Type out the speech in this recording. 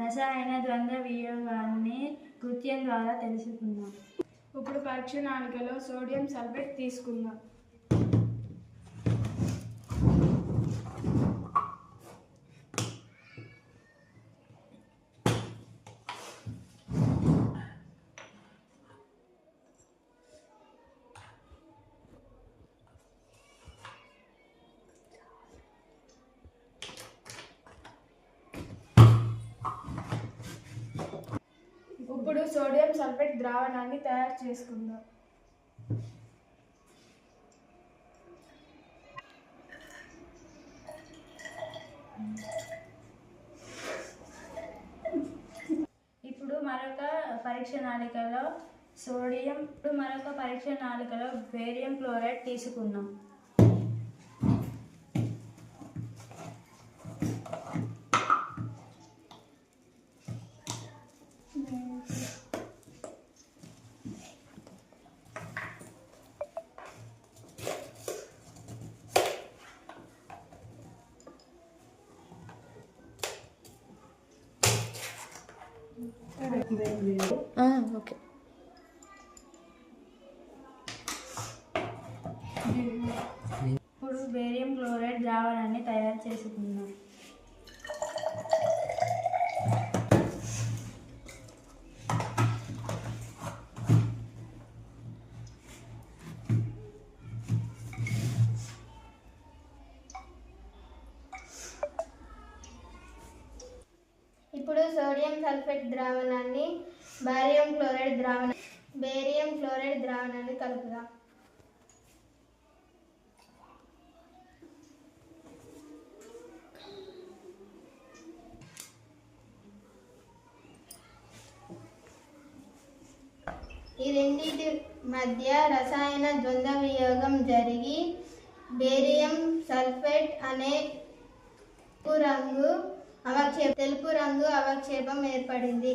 రసాయన ద్వంద్వ వియోగాన్ని కృత్యం ద్వారా తెలుసుకుందాం. ఇప్పుడు పరీక్ష నాలుకలో సోడియం సల్ఫేట్ తీసుకుందాం. ఇప్పుడు సోడియం సల్ఫేట్ ద్రావణాన్ని తయారు చేసుకుందాం. ఇప్పుడు మరొక పరీక్ష నాళికలో సోడియం ఇప్పుడు మరొక పరీక్ష నాళికలో బేరియం క్లోరైడ్ తీసుకుందాం. ఓకే. ఇప్పుడు బేరియం క్లోరైడ్ ద్రావణాన్ని తయారు చేసుకుందాం. సోడియం సల్ఫేట్ ద్రావణాన్ని బారియం క్లోరైడ్ ద్రావణ బేరియం క్లోరైడ్ ద్రావణాన్ని కలుపుదాం. ఈ రెండింటి మధ్య రసాయన ద్వంద్వ వియోగం జరిగి బేరియం సల్ఫేట్ అనే రంగు అవక్షేప తెలుపు రంగు అవక్షేపం ఏర్పడింది.